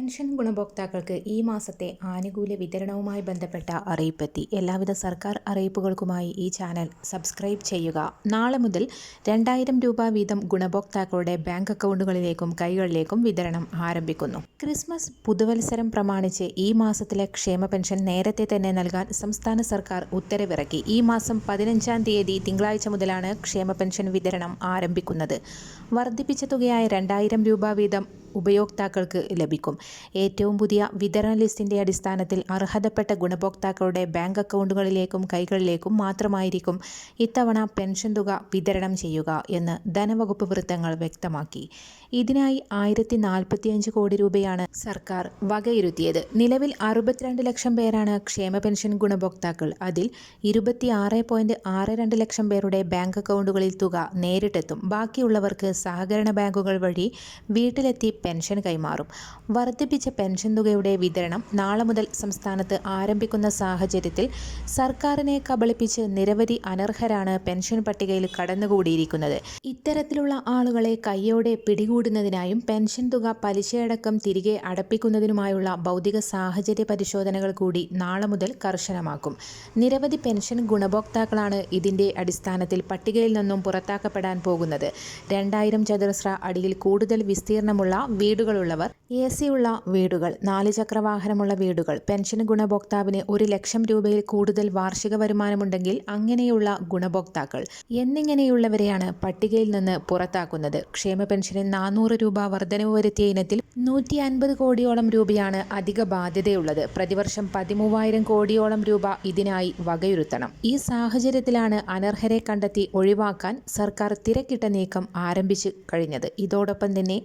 Pension ഗുണഭോക്താക്കൾക്ക് ഈ മാസത്തെ ആനുകൂല്യ വിതരണവുമായി ബന്ധപ്പെട്ട അറിയിപ്പെത്തി. എല്ലാവിധ സർക്കാർ അറിയിപ്പുകൾക്കുമായി ഈ ചാനൽ സബ്സ്ക്രൈബ് ചെയ്യുക. നാളെ മുതൽ രണ്ടായിരം രൂപ വീതം ഗുണഭോക്താക്കളുടെ ബാങ്ക് അക്കൗണ്ടുകളിലേക്കും കൈകളിലേക്കും വിതരണം ആരംഭിക്കുന്നു. ക്രിസ്മസ് പുതുവത്സരം പ്രമാണിച്ച് ഈ മാസത്തിലെ ക്ഷേമ പെൻഷൻ നേരത്തെ തന്നെ നൽകാൻ സംസ്ഥാന സർക്കാർ ഉത്തരവിറക്കി. ഈ മാസം പതിനഞ്ചാം തീയതി തിങ്കളാഴ്ച മുതലാണ് ക്ഷേമ പെൻഷൻ വിതരണം ആരംഭിക്കുന്നത്. വർദ്ധിപ്പിച്ച തുകയായ രണ്ടായിരം രൂപ വീതം ഉപയോക്താക്കൾക്ക് ലഭിക്കും. ഏറ്റവും പുതിയ വിതരണ ലിസ്റ്റിന്റെ അടിസ്ഥാനത്തിൽ അർഹതപ്പെട്ട ഗുണഭോക്താക്കളുടെ ബാങ്ക് അക്കൗണ്ടുകളിലേക്കും കൈകളിലേക്കും മാത്രമായിരിക്കും ഇത്തവണ പെൻഷൻ തുക വിതരണം ചെയ്യുക എന്ന് ധനവകുപ്പ് വൃത്തങ്ങൾ വ്യക്തമാക്കി. ഇതിനായി ആയിരത്തി നാൽപ്പത്തിയഞ്ച് കോടി രൂപയാണ് സർക്കാർ വകയിരുത്തിയത്. നിലവിൽ അറുപത്തിരണ്ട് ലക്ഷം പേരാണ് ക്ഷേമ പെൻഷൻ ഗുണഭോക്താക്കൾ. അതിൽ ഇരുപത്തി ആറ് പോയിന്റ് ആറ് രണ്ട് ലക്ഷം പേരുടെ ബാങ്ക് അക്കൗണ്ടുകളിൽ തുക നേരിട്ടെത്തും. ബാക്കിയുള്ളവർക്ക് സഹകരണ ബാങ്കുകൾ വഴി വീട്ടിലെത്തി പെൻഷൻ കൈമാറും. വർദ്ധിപ്പിച്ച പെൻഷൻ തുകയുടെ വിതരണം നാളെ മുതൽ സംസ്ഥാനത്ത് ആരംഭിക്കുന്ന സാഹചര്യത്തിൽ സർക്കാരിനെ കബളിപ്പിച്ച് നിരവധി അനർഹരാണ് പെൻഷൻ പട്ടികയിൽ കടന്നുകൂടിയിരിക്കുന്നത്. ഇത്തരത്തിലുള്ള ആളുകളെ കയ്യോടെ പിടികൂടുന്നതിനായും പെൻഷൻ തുക പലിശയടക്കം തിരികെ അടപ്പിക്കുന്നതിനുമായുള്ള ഭൗതിക സാഹചര്യ പരിശോധനകൾ കൂടി നാളെ മുതൽ കർശനമാക്കും. നിരവധി പെൻഷൻ ഗുണഭോക്താക്കളാണ് ഇതിന്റെ അടിസ്ഥാനത്തിൽ പട്ടികയിൽ നിന്നും പുറത്താക്കപ്പെടാൻ പോകുന്നത്. രണ്ടായിരം ചതുരശ്ര അടിയിൽ കൂടുതൽ വിസ്തീർണമുള്ള വീടുകളുള്ളവർ എ സി ഉള്ള വീടുകൾ നാല് ചക്രവാഹനമുള്ള വീടുകൾ പെൻഷൻ ഗുണഭോക്താവിന് ഒരു ലക്ഷം രൂപയിൽ കൂടുതൽ വാർഷിക വരുമാനമുണ്ടെങ്കിൽ അങ്ങനെയുള്ള ഗുണഭോക്താക്കൾ എന്നിങ്ങനെയുള്ളവരെയാണ് പട്ടികയിൽ നിന്ന് പുറത്താക്കുന്നത്. ക്ഷേമ പെൻഷന് നാനൂറ് രൂപ വർധനവ് വരുത്തിയ ഇനത്തിൽ നൂറ്റി അൻപത് കോടിയോളം രൂപയാണ് അധിക ബാധ്യതയുള്ളത്. പ്രതിവർഷം പതിമൂവായിരം കോടിയോളം രൂപ ഇതിനായി വകയിരുത്തണം. ഈ സാഹചര്യത്തിലാണ് അനർഹരെ കണ്ടെത്തി ഒഴിവാക്കാൻ സർക്കാർ തിരക്കിട്ട നീക്കം ആരംഭിച്ചു കഴിഞ്ഞത്. ഇതോടൊപ്പം തന്നെ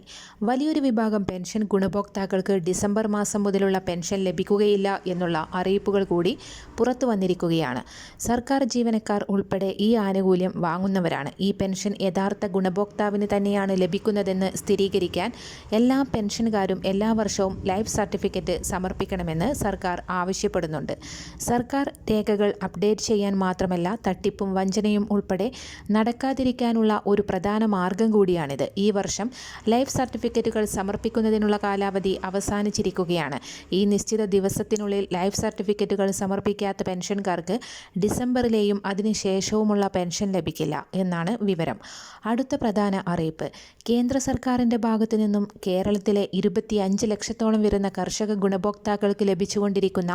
വലിയൊരു വിഭാഗം പെൻഷൻ ഗുണഭോക്താക്കൾക്ക് ഡിസംബർ മാസം മുതലുള്ള പെൻഷൻ ലഭിക്കുകയില്ല എന്നുള്ള അറിയിപ്പുകൾ കൂടി പുറത്തു വന്നിരിക്കുകയാണ്. സർക്കാർ ജീവനക്കാർ ഉൾപ്പെടെ ഈ ആനുകൂല്യം വാങ്ങുന്നവരാണ്. ഈ പെൻഷൻ യഥാർത്ഥ ഗുണഭോക്താവിന് തന്നെയാണ് ലഭിക്കുന്നതെന്ന് സ്ഥിരീകരിക്കാൻ എല്ലാ പെൻഷൻകാരും എല്ലാ വർഷവും ലൈഫ് സർട്ടിഫിക്കറ്റ് സമർപ്പിക്കണമെന്ന് സർക്കാർ ആവശ്യപ്പെടുന്നുണ്ട്. സർക്കാർ രേഖകൾ അപ്ഡേറ്റ് ചെയ്യാൻ മാത്രമല്ല തട്ടിപ്പും വഞ്ചനയും ഉൾപ്പെടെ നടക്കാതിരിക്കാനുള്ള ഒരു പ്രധാന മാർഗം കൂടിയാണിത്. ഈ വർഷം ലൈഫ് സർട്ടിഫിക്കറ്റുകൾ സമർപ്പിക്കുന്നതിനുള്ള കാലാവധി അവസാനിച്ചിരിക്കുകയാണ്. ഈ നിശ്ചിത ദിവസത്തിനുള്ളിൽ ലൈഫ് സർട്ടിഫിക്കറ്റുകൾ സമർപ്പിക്കാത്ത പെൻഷൻകാർക്ക് ഡിസംബറിലെയും അതിനുശേഷവുമുള്ള പെൻഷൻ ലഭിക്കില്ല എന്നാണ് വിവരം. അടുത്ത പ്രധാന അറിയിപ്പ്. കേന്ദ്ര സർക്കാരിന്റെ ഭാഗത്തു നിന്നും കേരളത്തിലെ ഇരുപത്തിയഞ്ച് ലക്ഷത്തോളം വരുന്ന കർഷക ഗുണഭോക്താക്കൾക്ക് ലഭിച്ചുകൊണ്ടിരിക്കുന്ന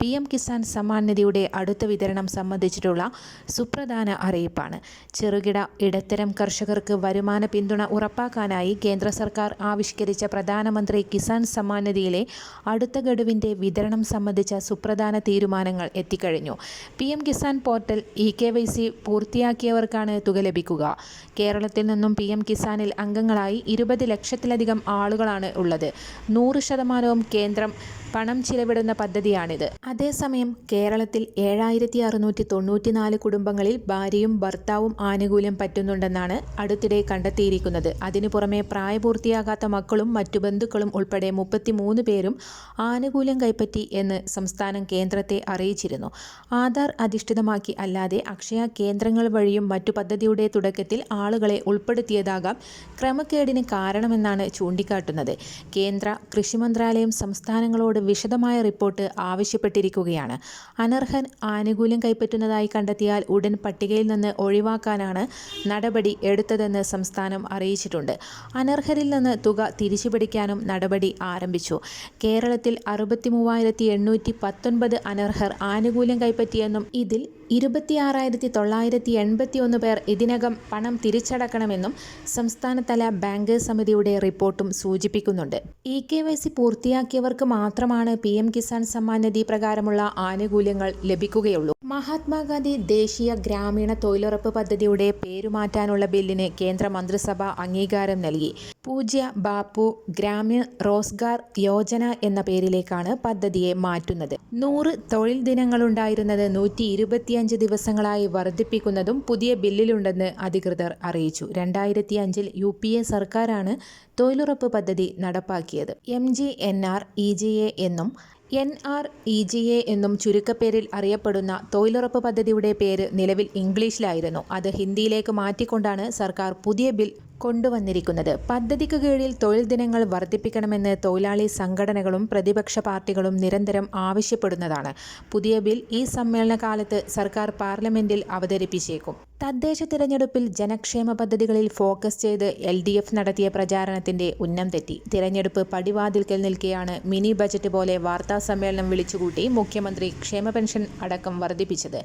പി എം കിസാൻ സമ്മാൻ നിധിയുടെ അടുത്ത വിതരണം സംബന്ധിച്ചിട്ടുള്ള സുപ്രധാന അറിയിപ്പാണ്. ചെറുകിട ഇടത്തരം കർഷകർക്ക് വരുമാന പിന്തുണ ഉറപ്പാക്കാനായി കേന്ദ്ര സർക്കാർ ആവിഷ്കരിച്ച പ്രധാനമന്ത്രി കിസാൻ സമ്മാൻ നിധിയിലെ അടുത്ത ഗഡുവിന്റെ വിതരണം സംബന്ധിച്ച സുപ്രധാന തീരുമാനങ്ങൾ എത്തിക്കഴിഞ്ഞു. P M Kisan portal E K Y C പൂർത്തിയാക്കിയവർക്കാണ് തുക ലഭിക്കുക. കേരളത്തിൽ നിന്നും പി എം കിസാനിൽ അംഗങ്ങളായി ഇരുപത് ലക്ഷത്തിലധികം ആളുകളാണ് ഉള്ളത്. നൂറ് ശതമാനവും കേന്ദ്രം പണം ചിലവിടുന്ന പദ്ധതിയാണിത്. അതേസമയം കേരളത്തിൽ ഏഴായിരത്തി അറുന്നൂറ്റി തൊണ്ണൂറ്റിനാല് കുടുംബങ്ങളിൽ ഭാര്യയും ഭർത്താവും ആനുകൂല്യം പറ്റുന്നുണ്ടെന്നാണ് അടുത്തിടെ കണ്ടെത്തിയിരിക്കുന്നത്. അതിനു പുറമെ പ്രായപൂർത്തിയാകാത്ത മക്കളും മറ്റു ബന്ധുക്കളും ഉൾപ്പെടെ മുപ്പത്തിമൂന്ന് പേരും ആനുകൂല്യം കൈപ്പറ്റി എന്ന് സംസ്ഥാനം കേന്ദ്രത്തെ അറിയിച്ചിരുന്നു. ആധാർ അധിഷ്ഠിതമാക്കി അല്ലാതെ അക്ഷയ കേന്ദ്രങ്ങൾ വഴിയും മറ്റു പദ്ധതിയുടെ തുടക്കത്തിൽ ആളുകളെ ഉൾപ്പെടുത്തിയതാകാം ക്രമക്കേടിന് കാരണമെന്നാണ് ചൂണ്ടിക്കാട്ടുന്നത്. കേന്ദ്ര കൃഷി മന്ത്രാലയം സംസ്ഥാനങ്ങളോട് വിശദമായ റിപ്പോർട്ട് ആവശ്യപ്പെട്ടിരിക്കുകയാണ്. അനർഹൻ ആനുകൂല്യം കൈപ്പറ്റുന്നതായി കണ്ടെത്തിയാൽ ഉടൻ പട്ടികയിൽ നിന്ന് ഒഴിവാക്കാനാണ് നടപടി എടുത്തതെന്ന് സംസ്ഥാനം അറിയിച്ചിട്ടുണ്ട്. അനർഹരിൽ നിന്ന് തുക തിരിച്ചുപിടിക്കാനും നടപടി ആരംഭിച്ചു. കേരളത്തിൽ അറുപത്തി മൂവായിരത്തി എണ്ണൂറ്റി പത്തൊൻപത് അനർഹർ ആനുകൂല്യം കൈപ്പറ്റിയെന്നും ഇതിൽ ഇരുപത്തിയാറായിരത്തി തൊള്ളായിരത്തി എൺപത്തി ഒന്ന് പേർ ഇതിനകം പണം തിരിച്ചടക്കണമെന്നും സംസ്ഥാനതല ബാങ്കേഴ്സ് സമിതിയുടെ റിപ്പോർട്ടും സൂചിപ്പിക്കുന്നുണ്ട്. ഇ കെ വൈ സി പൂർത്തിയാക്കിയവർക്ക് മാത്രമാണ് പി എം കിസാൻ സമ്മാൻ നിധി പ്രകാരമുള്ള ആനുകൂല്യങ്ങൾ ലഭിക്കുകയുള്ളൂ. മഹാത്മാഗാന്ധി ദേശീയ ഗ്രാമീണ തൊഴിലുറപ്പ് പദ്ധതിയുടെ പേരുമാറ്റാനുള്ള ബില്ലിന് കേന്ദ്ര മന്ത്രിസഭ അംഗീകാരം നൽകി. പൂജ്യ ബാപ്പു ഗ്രാമീൺ റോസ്ഗാർ യോജന എന്ന പേരിലേക്കാണ് പദ്ധതിയെ മാറ്റുന്നത്. നൂറ് തൊഴിൽ ദിനങ്ങളുണ്ടായിരുന്നത് നൂറ്റി ഇരുപത്തിയഞ്ച് ദിവസങ്ങളായി വർദ്ധിപ്പിക്കുന്നതും പുതിയ ബില്ലിലുണ്ടെന്ന് അധികൃതർ അറിയിച്ചു. രണ്ടായിരത്തി അഞ്ചിൽ യു പി എ സർക്കാരാണ് തൊഴിലുറപ്പ് പദ്ധതി നടപ്പാക്കിയത്. M G N R E G A എന്നും N R E G A എന്നും ചുരുക്കപ്പേരിൽ അറിയപ്പെടുന്ന തൊഴിലുറപ്പ് പദ്ധതിയുടെ പേര് നിലവിൽ ഇംഗ്ലീഷിലായിരുന്നു. അത് ഹിന്ദിയിലേക്ക് മാറ്റിക്കൊണ്ടാണ് സർക്കാർ പുതിയ ബിൽ കൊണ്ടുവന്നിരിക്കുന്നത്. പദ്ധതിക്ക് കീഴിൽ തൊഴിൽ ദിനങ്ങൾ വർദ്ധിപ്പിക്കണമെന്ന് തൊഴിലാളി സംഘടനകളും പ്രതിപക്ഷ പാർട്ടികളും നിരന്തരം ആവശ്യപ്പെടുന്നതാണ്. പുതിയ ബിൽ ഈ സമ്മേളന കാലത്ത് സർക്കാർ പാർലമെന്റിൽ അവതരിപ്പിച്ചേക്കും. തദ്ദേശ തിരഞ്ഞെടുപ്പിൽ ജനക്ഷേമ പദ്ധതികളിൽ ഫോക്കസ് ചെയ്ത് എൽ ഡി എഫ് നടത്തിയ പ്രചാരണത്തിന്റെ ഉന്നം തെറ്റി. തിരഞ്ഞെടുപ്പ് പടിവാതിൽക്കൽ നിൽക്കെയാണ് മിനി ബജറ്റ് പോലെ വാർത്താ സമ്മേളനം വിളിച്ചുകൂട്ടി മുഖ്യമന്ത്രി ക്ഷേമ പെൻഷൻ അടക്കം വർദ്ധിപ്പിച്ചത്.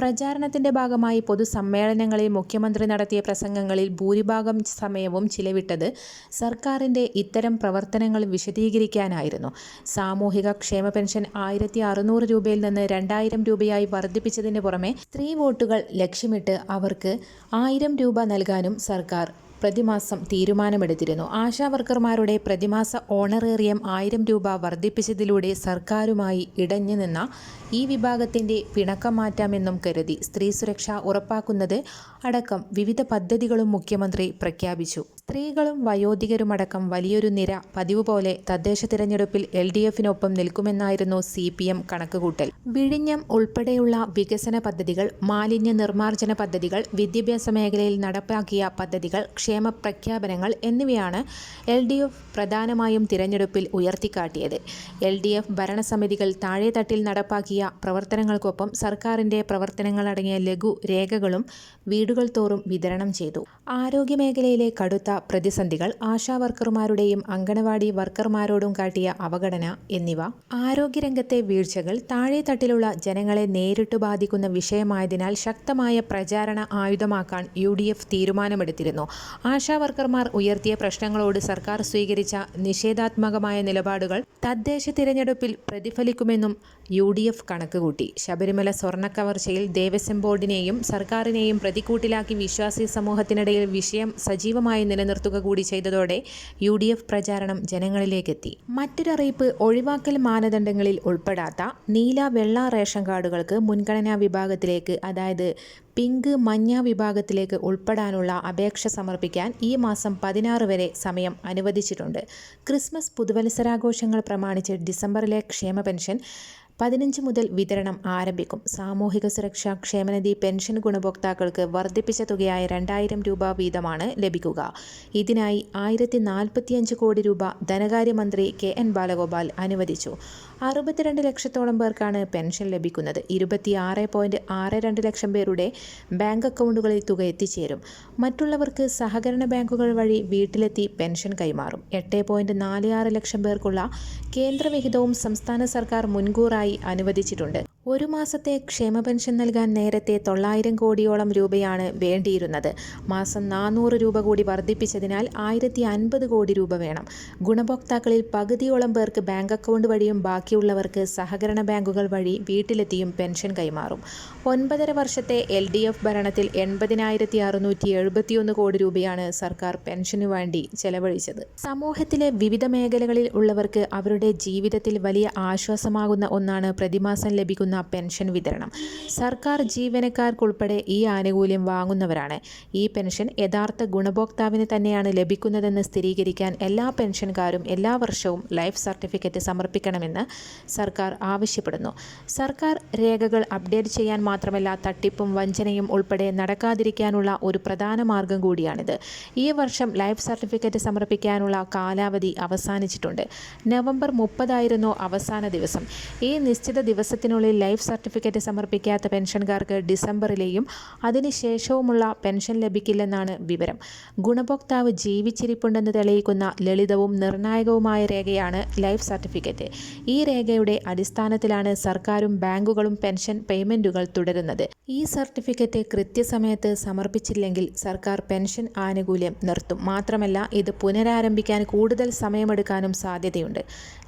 പ്രചാരണത്തിന്റെ ഭാഗമായി പൊതുസമ്മേളനങ്ങളിൽ മുഖ്യമന്ത്രി നടത്തിയ പ്രസംഗങ്ങളിൽ ഭൂരിഭാഗം സമയവും ചിലവിട്ടത് സർക്കാരിന്റെ ഇത്തരം പ്രവർത്തനങ്ങൾ വിശദീകരിക്കാനായിരുന്നു. സാമൂഹിക ക്ഷേമ പെൻഷൻ ആയിരത്തി അറുന്നൂറ് രൂപയിൽ നിന്ന് രണ്ടായിരം രൂപയായി വർദ്ധിപ്പിച്ചതിന് പുറമെ സ്ത്രീ വോട്ടുകൾ ലക്ഷ്യമിട്ട് അവർക്ക് ആയിരം രൂപ നൽകാനും സർക്കാർ പ്രതിമാസം തീരുമാനമെടുത്തിരുന്നു. ആശാവർക്കർമാരുടെ പ്രതിമാസ ഓണറേറിയം ആയിരം രൂപ വർദ്ധിപ്പിച്ചതിലൂടെ സർക്കാരുമായി ഇടഞ്ഞു നിന്ന ഈ വിഭാഗത്തിന്റെ പിണക്കം മാറ്റാമെന്നും കരുതി സ്ത്രീ സുരക്ഷ ഉറപ്പാക്കുന്നത് അടക്കം വിവിധ പദ്ധതികളും മുഖ്യമന്ത്രി പ്രഖ്യാപിച്ചു. സ്ത്രീകളും വയോധികരുമടക്കം വലിയൊരു നിര പതിവ് പോലെ തദ്ദേശ തിരഞ്ഞെടുപ്പിൽ എൽ ഡി എഫിനൊപ്പം നിൽക്കുമെന്നായിരുന്നു സി പി എം കണക്കുകൂട്ടൽ. വിഴിഞ്ഞം ഉൾപ്പെടെയുള്ള വികസന പദ്ധതികൾ മാലിന്യ നിർമ്മാർജന പദ്ധതികൾ വിദ്യാഭ്യാസ മേഖലയിൽ നടപ്പാക്കിയ പദ്ധതികൾ ക്ഷേമ പ്രഖ്യാപനങ്ങൾ എന്നിവയാണ് എൽ ഡി എഫ് പ്രധാനമായും തിരഞ്ഞെടുപ്പിൽ ഉയർത്തിക്കാട്ടിയത്. എൽ ഡി എഫ് ഭരണസമിതികൾ താഴെത്തട്ടിൽ നടപ്പാക്കിയ പ്രവർത്തനങ്ങൾക്കൊപ്പം സർക്കാരിന്റെ പ്രവർത്തനങ്ങളടങ്ങിയ ലഘു രേഖകളും വീടുകൾ തോറും വിതരണം ചെയ്തു. ആരോഗ്യമേഖലയിലെ കടുത്ത പ്രതിസന്ധികൾ ആശാവർക്കർമാരുടെയും അങ്കണവാടി വർക്കർമാരോടും കാട്ടിയ അവഗണന എന്നിവ. ആരോഗ്യരംഗത്തെ വീഴ്ചകൾ താഴെത്തട്ടിലുള്ള ജനങ്ങളെ നേരിട്ട് ബാധിക്കുന്ന വിഷയമായതിനാൽ ശക്തമായ പ്രചാരണ ആയുധമാക്കാൻ യു ഡി എഫ് തീരുമാനമെടുത്തിരുന്നു. ആശാവർക്കർമാർ ഉയർത്തിയ പ്രശ്നങ്ങളോട് സർക്കാർ സ്വീകരിച്ച നിഷേധാത്മകമായ നിലപാടുകൾ തദ്ദേശ തിരഞ്ഞെടുപ്പിൽ പ്രതിഫലിക്കുമെന്നും യു ഡി എഫ് കണക്കുകൂട്ടി ശബരിമല സ്വർണക്കവർച്ചയിൽ ദേവസ്വം ബോർഡിനെയും സർക്കാരിനെയും പ്രതിക്കൂട്ടിലാക്കി വിശ്വാസി സമൂഹത്തിനിടയിൽ വിഷയം സജീവമായി നിലനിർത്തുക കൂടി ചെയ്തതോടെ യു ഡി എഫ് പ്രചാരണം ജനങ്ങളിലേക്കെത്തി. മറ്റൊരറിയിപ്പ് ഒഴിവാക്കൽ മാനദണ്ഡങ്ങളിൽ ഉൾപ്പെടാത്ത നീല വെള്ള റേഷൻ കാർഡുകൾക്ക് മുൻഗണനാ വിഭാഗത്തിലേക്ക് അതായത് പിങ്ക് മഞ്ഞ വിഭാഗത്തിലേക്ക് ഉൾപ്പെടാനുള്ള അപേക്ഷ സമർപ്പിക്കാൻ ഈ മാസം പതിനാറ് വരെ സമയം അനുവദിച്ചിട്ടുണ്ട്. ക്രിസ്മസ് പുതുവത്സരാഘോഷങ്ങൾ പ്രമാണിച്ച് ഡിസംബറിലെ ക്ഷേമ പെൻഷൻ പതിനഞ്ച് മുതൽ വിതരണം ആരംഭിക്കും. സാമൂഹിക സുരക്ഷാ ക്ഷേമനിധി പെൻഷൻ ഗുണഭോക്താക്കൾക്ക് വർദ്ധിപ്പിച്ച തുകയായ രണ്ടായിരം രൂപ വീതമാണ് ലഭിക്കുക. ഇതിനായി ആയിരത്തി നാൽപ്പത്തിയഞ്ച് കോടി രൂപ ധനകാര്യമന്ത്രി കെ എൻ ബാലഗോപാൽ അനുവദിച്ചു. അറുപത്തിരണ്ട് ലക്ഷത്തോളം പേർക്കാണ് പെൻഷൻ ലഭിക്കുന്നത്. ഇരുപത്തിയാറ് പോയിന്റ് ആറ് രണ്ട് ലക്ഷം പേരുടെ ബാങ്ക് അക്കൗണ്ടുകളിൽ തുക എത്തിച്ചേരും. മറ്റുള്ളവർക്ക് സഹകരണ ബാങ്കുകൾ വഴി വീട്ടിലെത്തി പെൻഷൻ കൈമാറും. എട്ട് പോയിന്റ് നാല് ആറ് ലക്ഷം പേർക്കുള്ള കേന്ദ്രവിഹിതവും സംസ്ഥാന സർക്കാർ മുൻകൂറായി അനുവദിച്ചിട്ടുണ്ട്. ഒരു മാസത്തെ ക്ഷേമ പെൻഷൻ നൽകാൻ നേരത്തെ തൊള്ളായിരം കോടിയോളം രൂപയാണ് വേണ്ടിയിരുന്നത്. മാസം നാനൂറ് രൂപ കൂടി വർദ്ധിപ്പിച്ചതിനാൽ ആയിരത്തി അൻപത് കോടി രൂപ വേണം. ഗുണഭോക്താക്കളിൽ പകുതിയോളം പേർക്ക് ബാങ്ക് അക്കൗണ്ട് വഴിയും ബാക്കിയുള്ളവർക്ക് സഹകരണ ബാങ്കുകൾ വഴി വീട്ടിലെത്തിയും പെൻഷൻ കൈമാറും. ഒൻപതര വർഷത്തെ എൽ ഡി എഫ് ഭരണത്തിൽ എൺപതിനായിരത്തി അറുന്നൂറ്റി എഴുപത്തിയൊന്ന് കോടി രൂപയാണ് സർക്കാർ പെൻഷനു വേണ്ടി ചെലവഴിച്ചത്. സമൂഹത്തിലെ വിവിധ മേഖലകളിൽ ഉള്ളവർക്ക് അവരുടെ ജീവിതത്തിൽ വലിയ ആശ്വാസമാകുന്ന ഒന്നാണ് പ്രതിമാസം ലഭിക്കുന്ന പെൻഷൻ വിതരണം. സർക്കാർ ജീവനക്കാർക്കുൾപ്പെടെ ഈ ആനുകൂല്യം വാങ്ങുന്നവരാണ്. ഈ പെൻഷൻ യഥാർത്ഥ ഗുണഭോക്താവിന് തന്നെയാണ് ലഭിക്കുന്നതെന്ന് സ്ഥിരീകരിക്കാൻ എല്ലാ പെൻഷൻകാരും എല്ലാ വർഷവും ലൈഫ് സർട്ടിഫിക്കറ്റ് സമർപ്പിക്കണമെന്ന് സർക്കാർ ആവശ്യപ്പെടുന്നു. സർക്കാർ രേഖകൾ അപ്ഡേറ്റ് ചെയ്യാൻ മാത്രമല്ല തട്ടിപ്പും വഞ്ചനയും ഉൾപ്പെടെ നടക്കാതിരിക്കാനുള്ള ഒരു പ്രധാന മാർഗം കൂടിയാണിത്. ഈ വർഷം ലൈഫ് സർട്ടിഫിക്കറ്റ് സമർപ്പിക്കാനുള്ള കാലാവധി അവസാനിച്ചിട്ടുണ്ട്. നവംബർ മുപ്പതായിരുന്നു അവസാന ദിവസം. ഈ നിശ്ചിത ദിവസത്തിനുള്ളിൽ ലൈഫ് സർട്ടിഫിക്കറ്റ് സമർപ്പിക്കാത്ത പെൻഷൻകാർക്ക് ഡിസംബറിലെയും അതിനുശേഷവുമുള്ള പെൻഷൻ ലഭിക്കില്ലെന്നാണ് വിവരം. ഗുണഭോക്താവ് ജീവിച്ചിരിപ്പുണ്ടെന്ന് തെളിയിക്കുന്ന ലളിതവും നിർണായകവുമായ രേഖയാണ് ലൈഫ് സർട്ടിഫിക്കറ്റ്. ഈ രേഖയുടെ അടിസ്ഥാനത്തിലാണ് സർക്കാരും ബാങ്കുകളും പെൻഷൻ പേയ്മെന്റുകൾ തുടരുന്നത്. ഈ സർട്ടിഫിക്കറ്റ് കൃത്യസമയത്ത് സമർപ്പിച്ചില്ലെങ്കിൽ സർക്കാർ പെൻഷൻ ആനുകൂല്യം നിർത്തും. മാത്രമല്ല ഇത് പുനരാരംഭിക്കാൻ കൂടുതൽ സമയമെടുക്കാനും സാധ്യതയുണ്ട്.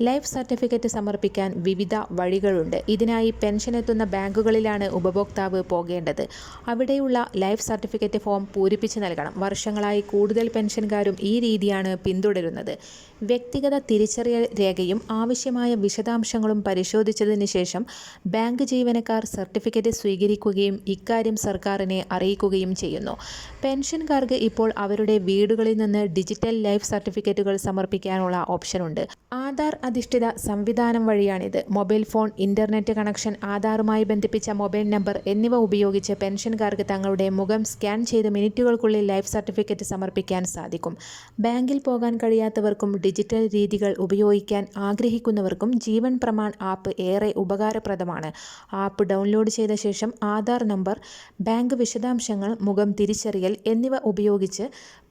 ലൈഫ് സർട്ടിഫിക്കറ്റ് സമർപ്പിക്കാൻ വിവിധ വഴികളുണ്ട്. ഇതിനായി പെൻഷൻ എത്തുന്ന ബാങ്കുകളിലാണ് ഉപഭോക്താവ് പോകേണ്ടത്. അവിടെയുള്ള ലൈഫ് സർട്ടിഫിക്കറ്റ് ഫോം പൂരിപ്പിച്ച് നൽകണം. വർഷങ്ങളായി കൂടുതൽ പെൻഷൻകാരും ഈ രീതിയാണ് പിന്തുടരുന്നത്. വ്യക്തിഗത തിരിച്ചറിയൽ രേഖയും ആവശ്യമായ വിശദാംശങ്ങളും പരിശോധിച്ചതിന് ശേഷം ബാങ്ക് ജീവനക്കാർ സർട്ടിഫിക്കറ്റ് സ്വീകരിക്കുകയും ഇക്കാര്യം സർക്കാരിനെ അറിയിക്കുകയും ചെയ്യുന്നു. പെൻഷൻകാർക്ക് ഇപ്പോൾ അവരുടെ വീടുകളിൽ നിന്ന് ഡിജിറ്റൽ ലൈഫ് സർട്ടിഫിക്കറ്റുകൾ സമർപ്പിക്കാനുള്ള ഓപ്ഷനുണ്ട്. ആധാർ അധിഷ്ഠിത സംവിധാനം വഴിയാണിത്. മൊബൈൽ ഫോൺ ഇന്റർനെറ്റ് കണക്ഷൻ ആധാറുമായി ബന്ധിപ്പിച്ച മൊബൈൽ നമ്പർ എന്നിവ ഉപയോഗിച്ച് പെൻഷൻകാർക്ക് തങ്ങളുടെ മുഖം സ്കാൻ ചെയ്ത് മിനിറ്റുകൾക്കുള്ളിൽ ലൈഫ് സർട്ടിഫിക്കറ്റ് സമർപ്പിക്കാൻ സാധിക്കും. ബാങ്കിൽ പോകാൻ കഴിയാത്തവർക്കും ഡിജിറ്റൽ രീതികൾ ഉപയോഗിക്കാൻ ആഗ്രഹിക്കുന്നവർക്കും ജീവൻ പ്രമാൺ ആപ്പ് ഏറെ ഉപകാരപ്രദമാണ്. ആപ്പ് ഡൗൺലോഡ് ചെയ്ത ശേഷം ആധാർ നമ്പർ ബാങ്ക് വിശദാംശങ്ങൾ മുഖം തിരിച്ചറിയൽ എന്നിവ ഉപയോഗിച്ച്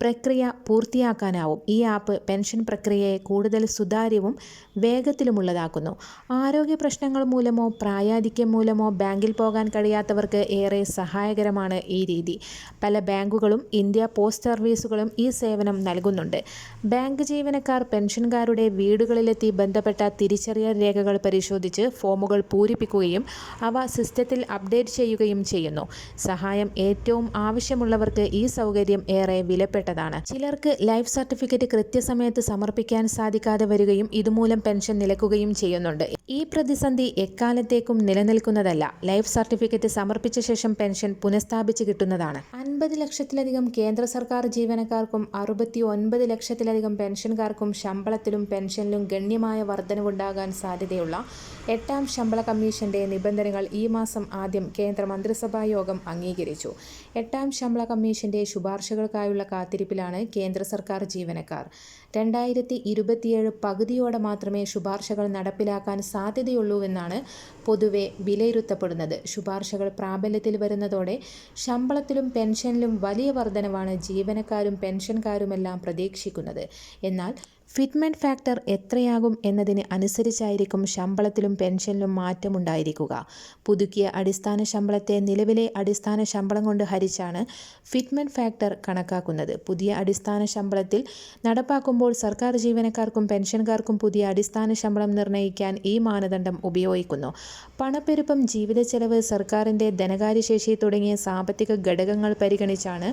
പ്രക്രിയ പൂർത്തിയാക്കാനാവും. ഈ ആപ്പ് പെൻഷൻ പ്രക്രിയയെ കൂടുതൽ സുതാര്യവും വേഗത്തിലുമുള്ളതാക്കുന്നു. ആരോഗ്യ പ്രശ്നങ്ങൾ മൂലമോ പ്രായാധിക്യം മൂലമോ ബാങ്കിൽ പോകാൻ കഴിയാത്തവർക്ക് ഏറെ സഹായകരമാണ് ഈ രീതി. പല ബാങ്കുകളും ഇന്ത്യ പോസ്റ്റ് സർവീസുകളും ഈ സേവനം നൽകുന്നുണ്ട്. ബാങ്ക് ജീവനക്കാർ പെൻഷൻകാരുടെ വീടുകളിലെത്തി ബന്ധപ്പെട്ട തിരിച്ചറിയൽ രേഖകൾ പരിശോധിച്ച് ഫോമുകൾ പൂരിപ്പിക്കുകയും അവ സിസ്റ്റത്തിൽ അപ്ഡേറ്റ് ചെയ്യുകയും ചെയ്യുന്നു. സഹായം ഏറ്റവും ആവശ്യമുള്ളവർക്ക് ഈ സൗകര്യം ഏറെ വിലപ്പെട്ടതാണ്. ചിലർക്ക് ലൈഫ് സർട്ടിഫിക്കറ്റ് കൃത്യസമയത്ത് സമർപ്പിക്കാൻ സാധിക്കാതെ വരികയും ഇതുമൂലം പെൻഷൻ നിലക്കുകയും ചെയ്യുന്നുണ്ട്. ഈ പ്രതിസന്ധി എക്കാലത്തേക്കും നിലനിൽക്കുന്നതല്ല. ലൈഫ് സർട്ടിഫിക്കറ്റ് സമർപ്പിച്ച ശേഷം പെൻഷൻ പുനഃസ്ഥാപിച്ച് കിട്ടുന്നതാണ്. അൻപത് ലക്ഷത്തിലധികം കേന്ദ്ര സർക്കാർ ജീവനക്കാർക്കും അറുപത്തി ഒൻപത് ലക്ഷത്തിലധികം പെൻഷൻകാർക്കും ശമ്പളത്തിലും പെൻഷനിലും ഗണ്യമായ വർധനവുണ്ടാകാൻ സാധ്യതയുള്ള എട്ടാം ശമ്പള കമ്മീഷന്റെ നിബന്ധനകൾ ഈ മാസം ആദ്യം കേന്ദ്ര മന്ത്രിസഭാ യോഗം അംഗീകരിച്ചു. എട്ടാം ശമ്പള കമ്മീഷന്റെ ശുപാർശകൾക്കായുള്ള കാത്തിരിപ്പിലാണ് കേന്ദ്ര സർക്കാർ ജീവനക്കാർ. രണ്ടായിരത്തി ഇരുപത്തിയേഴ് പകുതിയോടെ മാത്രമേ ശുപാർശകൾ നടപ്പിലാക്കാൻ സാധ്യതയുള്ളൂവെന്നാണ് പൊതുവെ വിലയിരുത്തപ്പെടുന്നത്. ശുപാർശകൾ പ്രാബല്യത്തിൽ വരുന്നതോടെ ശമ്പളത്തിലും പെൻഷനിലും വലിയ വർധനവാണ് ജീവനക്കാരും പെൻഷൻകാരുമെല്ലാം പ്രതീക്ഷിക്കുന്നത്. എന്നാൽ ഫിറ്റ്മെന്റ് ഫാക്ടർ എത്രയാകും എന്നതിന് അനുസരിച്ചായിരിക്കും ശമ്പളത്തിലും പെൻഷനിലും മാറ്റമുണ്ടായിരിക്കുക. പുതുക്കിയ അടിസ്ഥാന ശമ്പളത്തെ നിലവിലെ അടിസ്ഥാന ശമ്പളം കൊണ്ട് ഹരിച്ചാണ് ഫിറ്റ്മെന്റ് ഫാക്ടർ കണക്കാക്കുന്നത്. പുതിയ അടിസ്ഥാന ശമ്പളത്തിൽ നടപ്പാക്കുമ്പോൾ സർക്കാർ ജീവനക്കാർക്കും പെൻഷൻകാർക്കും പുതിയ അടിസ്ഥാന ശമ്പളം നിർണയിക്കാൻ ഈ മാനദണ്ഡം ഉപയോഗിക്കുന്നു. പണപ്പെരുപ്പം ജീവിത ചെലവ് സർക്കാരിന്റെ ധനകാര്യശേഷി തുടങ്ങിയ സാമ്പത്തിക ഘടകങ്ങൾ പരിഗണിച്ചാണ്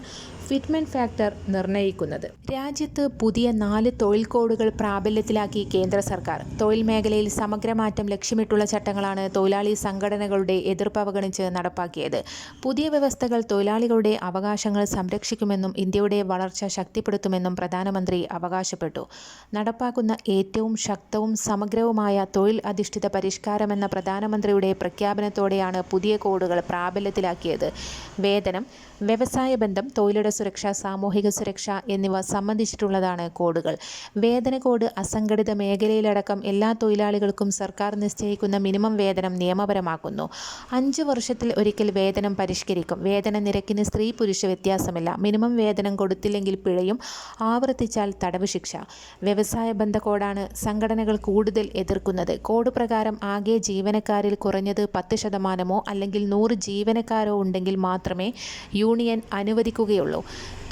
ഫിറ്റ്മെന്റ് ഫാക്ടർ നിർണയിക്കുന്നത് രാജ്യത്ത് പുതിയ നാല് തൊഴിൽ കോഡുകൾ പ്രാബല്യത്തിലാക്കി കേന്ദ്ര സർക്കാർ. തൊഴിൽ മേഖലയിൽ സമഗ്രമാറ്റം ലക്ഷ്യമിട്ടുള്ള ചട്ടങ്ങളാണ് തൊഴിലാളി സംഘടനകളുടെ എതിർപ്പ് അവഗണിച്ച് നടപ്പാക്കിയത്. പുതിയ വ്യവസ്ഥകൾ തൊഴിലാളികളുടെ അവകാശങ്ങൾ സംരക്ഷിക്കുമെന്നും ഇന്ത്യയുടെ വളർച്ച ശക്തിപ്പെടുത്തുമെന്നും പ്രധാനമന്ത്രി അവകാശപ്പെട്ടു. നടപ്പാക്കുന്ന ഏറ്റവും ശക്തവും സമഗ്രവുമായ തൊഴിൽ അധിഷ്ഠിത പരിഷ്കാരമെന്ന പ്രധാനമന്ത്രിയുടെ പ്രഖ്യാപനത്തോടെയാണ് പുതിയ കോഡുകൾ പ്രാബല്യത്തിലാക്കിയത്. വേതനം വ്യവസായ ബന്ധം തൊഴിലിട സുരക്ഷ സാമൂഹിക സുരക്ഷ എന്നിവ സംബന്ധിച്ചിട്ടുള്ളതാണ് കോഡുകൾ. വേതന കോഡ് അസംഘടിത മേഖലയിലടക്കം എല്ലാ തൊഴിലാളികൾക്കും സർക്കാർ നിശ്ചയിക്കുന്ന മിനിമം വേതനം നിയമപരമാക്കുന്നു. അഞ്ച് വർഷത്തിൽ ഒരിക്കൽ വേതനം പരിഷ്കരിക്കും. വേതന നിരക്കിന് സ്ത്രീ പുരുഷ വ്യത്യാസമില്ല. മിനിമം വേതനം കൊടുത്തില്ലെങ്കിൽ പിഴയും ആവർത്തിച്ചാൽ തടവ് ശിക്ഷ. വ്യവസായ ബന്ധ കോഡാണ് സംഘടനകൾ കൂടുതൽ എതിർക്കുന്നത്. കോഡ് പ്രകാരം ആകെ ജീവനക്കാരിൽ കുറഞ്ഞത് പത്ത് ശതമാനമോ അല്ലെങ്കിൽ നൂറ് ജീവനക്കാരോ ഉണ്ടെങ്കിൽ മാത്രമേ യൂണിയൻ അനുവദിക്കുകയുള്ളൂ.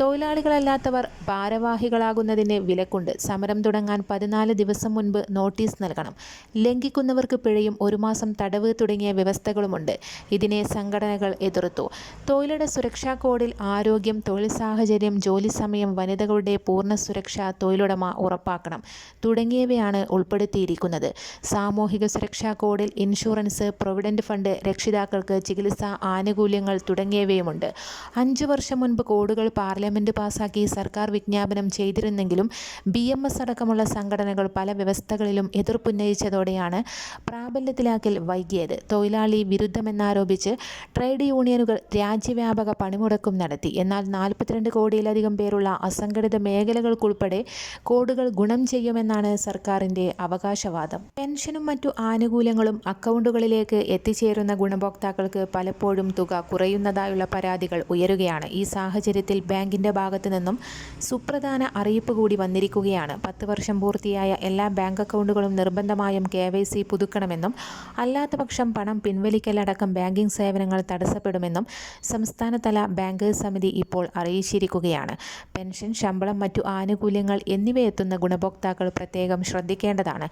തൊഴിലാളികളല്ലാത്തവർ ഭാരവാഹികളാകുന്നതിന് വിലക്കുണ്ട്. സമരം തുടങ്ങാൻ പതിനാല് ദിവസം മുൻപ് നോട്ടീസ് നൽകണം. ലംഘിക്കുന്നവർക്ക് പിഴയും ഒരു മാസം തടവ് തുടങ്ങിയ വ്യവസ്ഥകളുമുണ്ട്. ഇതിനെ സംഘടനകൾ എതിർത്തു. തൊഴിലിട സുരക്ഷാ കോഡിൽ ആരോഗ്യം തൊഴിൽ സാഹചര്യം ജോലി സമയം വനിതകളുടെ പൂർണ സുരക്ഷ തൊഴിലുടമ ഉറപ്പാക്കണം തുടങ്ങിയവയാണ് ഉൾപ്പെടുത്തിയിരിക്കുന്നത്. സാമൂഹിക സുരക്ഷാ കോഡിൽ ഇൻഷുറൻസ് പ്രൊവിഡന്റ് ഫണ്ട് രക്ഷിതാക്കൾക്ക് ചികിത്സാ ആനുകൂല്യങ്ങൾ തുടങ്ങിയവയുമുണ്ട്. അഞ്ചു വർഷം മുൻപ് കോഡുകൾ പാർലമെന്റ് പാസാക്കി സർക്കാർ വിജ്ഞാപനം ചെയ്തിരുന്നെങ്കിലും ബി എം എസ് അടക്കമുള്ള സംഘടനകൾ പല വ്യവസ്ഥകളിലും എതിർപ്പുന്നയിച്ചതോടെയാണ് പ്രാബല്യത്തിലാക്കൽ വൈകിയത്. തൊഴിലാളി വിരുദ്ധമെന്നാരോപിച്ച് ട്രേഡ് യൂണിയനുകൾ രാജ്യവ്യാപക പണിമുടക്കും നടത്തി. എന്നാൽ നാൽപ്പത്തിരണ്ട് കോടിയിലധികം പേരുള്ള അസംഘടിത മേഖലകൾക്കുൾപ്പെടെ കോഡുകൾ ഗുണം ചെയ്യുമെന്നാണ് സർക്കാരിന്റെ അവകാശവാദം. പെൻഷനും മറ്റു ആനുകൂല്യങ്ങളും അക്കൗണ്ടുകളിലേക്ക് എത്തിച്ചേരുന്ന ഗുണഭോക്താക്കൾക്ക് പലപ്പോഴും തുക കുറയുന്നതായുള്ള പരാതികൾ ഉയരുകയാണ്. ഈ സാഹചര്യത്തിൽ ബാങ്കിന്റെ ഭാഗത്തു നിന്നും സുപ്രധാന അറിയിപ്പ് കൂടി വന്നിരിക്കുകയാണ്. പത്ത് വർഷം പൂർത്തിയായ എല്ലാ ബാങ്ക് അക്കൗണ്ടുകളും നിർബന്ധമായും കെ വൈ സി പുതുക്കണമെന്നും അല്ലാത്തപക്ഷം പണം പിൻവലിക്കലടക്കം ബാങ്കിംഗ് സേവനങ്ങൾ തടസ്സപ്പെടുമെന്നും സംസ്ഥാനതല ബാങ്കേഴ്സ് സമിതി ഇപ്പോൾ അറിയിച്ചിരിക്കുകയാണ്. പെൻഷൻ ശമ്പളം മറ്റു ആനുകൂല്യങ്ങൾ എന്നിവയെത്തുന്ന ഗുണഭോക്താക്കൾ പ്രത്യേകം ശ്രദ്ധിക്കേണ്ടതാണ്.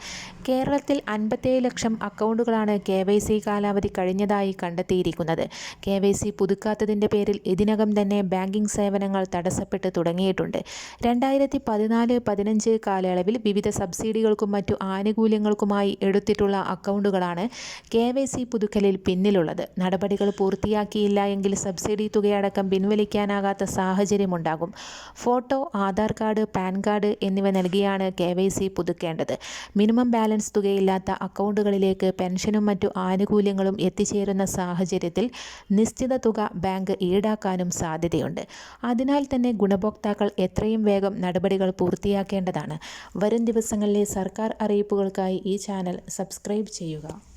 കേരളത്തിൽ അൻപത്തേഴ് ലക്ഷം അക്കൗണ്ടുകളാണ് കെ വൈ സി കാലാവധി കഴിഞ്ഞതായി കണ്ടെത്തിയിരിക്കുന്നത്. കെ വൈ സി പുതുക്കാത്തതിന്റെ പേരിൽ ഇതിനകം തന്നെ ബാങ്കിംഗ് സേവനം സേവനങ്ങൾ തടസ്സപ്പെട്ട് തുടങ്ങിയിട്ടുണ്ട്. രണ്ടായിരത്തി പതിനാല് പതിനഞ്ച് കാലയളവിൽ വിവിധ സബ്സിഡികൾക്കും മറ്റു ആനുകൂല്യങ്ങൾക്കുമായി എടുത്തിട്ടുള്ള അക്കൗണ്ടുകളാണ് കെ വൈ സി പുതുക്കലിൽ പിന്നിലുള്ളത്. നടപടികൾ പൂർത്തിയാക്കിയില്ല എങ്കിൽ സബ്സിഡി തുകയടക്കം പിൻവലിക്കാനാകാത്ത സാഹചര്യമുണ്ടാകും. Photo Aadhaar card PAN card എന്നിവ നൽകിയാണ് കെ വൈ സി പുതുക്കേണ്ടത്. മിനിമം ബാലൻസ് തുകയില്ലാത്ത അക്കൗണ്ടുകളിലേക്ക് പെൻഷനും മറ്റു ആനുകൂല്യങ്ങളും എത്തിച്ചേരുന്ന സാഹചര്യത്തിൽ നിശ്ചിത തുക ബാങ്ക് ഈടാക്കാനും സാധ്യതയുണ്ട്. അതിനാൽ തന്നെ ഗുണഭോക്താക്കൾ എത്രയും വേഗം നടപടികൾ പൂർത്തിയാക്കേണ്ടതാണ്. വരും ദിവസങ്ങളിലെ സർക്കാർ അറിയിപ്പുകൾക്കായി ഈ ചാനൽ സബ്സ്ക്രൈബ് ചെയ്യുക.